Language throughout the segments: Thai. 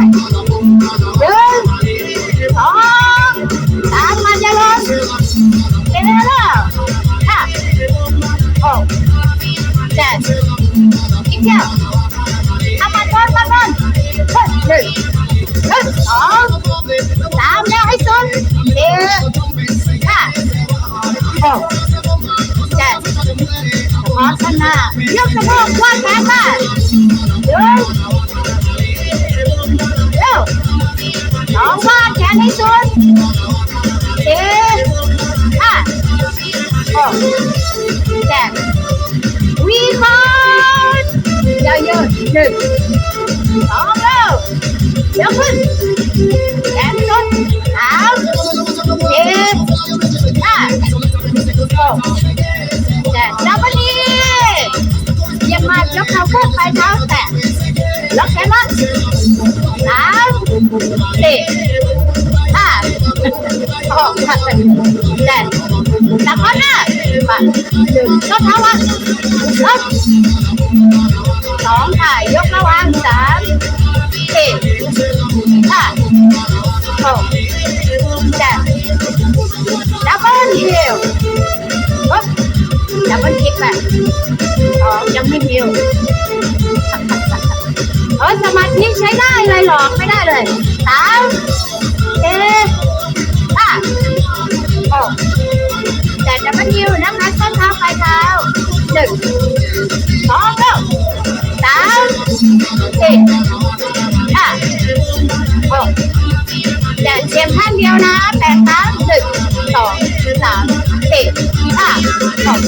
หนึ่งสองสามมันจะลงเร็วๆแล้วห้าหกเจ็ดอีกเดียวทำมันบนมันบนหนึ่งหนึ่งสองสามแล้วให้สุดสี่ห้าหกเจ็ดพร้อมข้างหน้ายกสะโพกวางแขนมาหนึ่ง สองวางแขนให้สุดสี่ห้าหกเจ็ดวีคอนเยอะหนึ่งสองเร็วยกขึ้นแขนสุดสามสี่ห้าหกเจ็ดดับเบิลนีเยี่ยมมากยกเท้าขึ้นไปเท้าแตะามสี่ห้าหกเจ็ดจับข้อหน้าไปหนึ่งยกเท้าวางยกสองค่ะยกระวางสามสี่ห้าหกเจ็ดดับเบิลฮิลปุ๊บดับเบิลคิกไปอ๋อยังไม่ฮิลเออสมาธิใช้ได้เลยหรอกไม่ได้เลย สามสี่ห้าหกเจ็ดดับเบิลฮิลนะคะส้นเท้าปลายเท้าหนึ่งสองเก้าสามสี่ห้าหกเจ็ดเตรียมข้างเดียวนะแปดครั้งหนึ่งสองสามสี่ห้าหก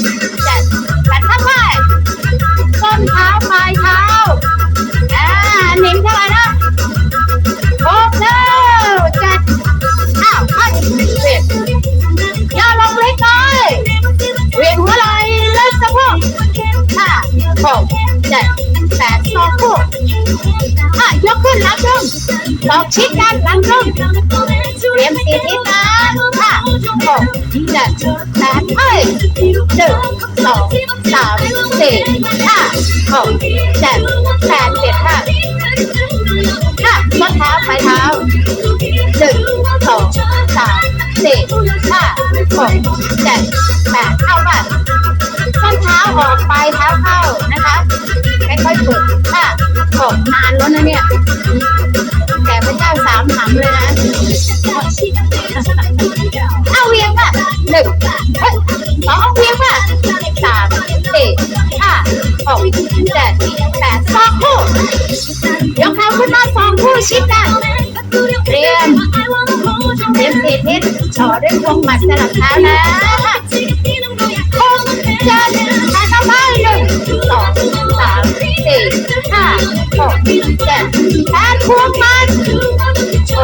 ดอกชิดกันหลังตรงเตรียมสี่ทิศนะห้าหกเจ็ดแปดเอ้ยหนึ่งสองสามสี่ห้าหกเจ็ดแปดเจ็ดห้าห้าส้นเท้าปลายเท้าหนึ่งสองสามสี่ห้าหกเจ็ดแปดเข้ามาส้นเท้าออกปลายเท้าเข้านะคะค่อยๆฝึกห้าหกนานแล้วนะเนี่ย พระเจ้าสามหำเลยนะ เอาเวียงป่ะหนึ่งเฮ้ยสองเวียงป่ะสามสี่ห้าหกเจ็ดแปดสองคู่ยกเท้าขึ้นมาสองคู่ชิดกันเตรียมเตรียมสี่ทิศต่อด้วยพวงหมัดสลับเท้านะ กเจ็ดแปดพวงหมัดโอ้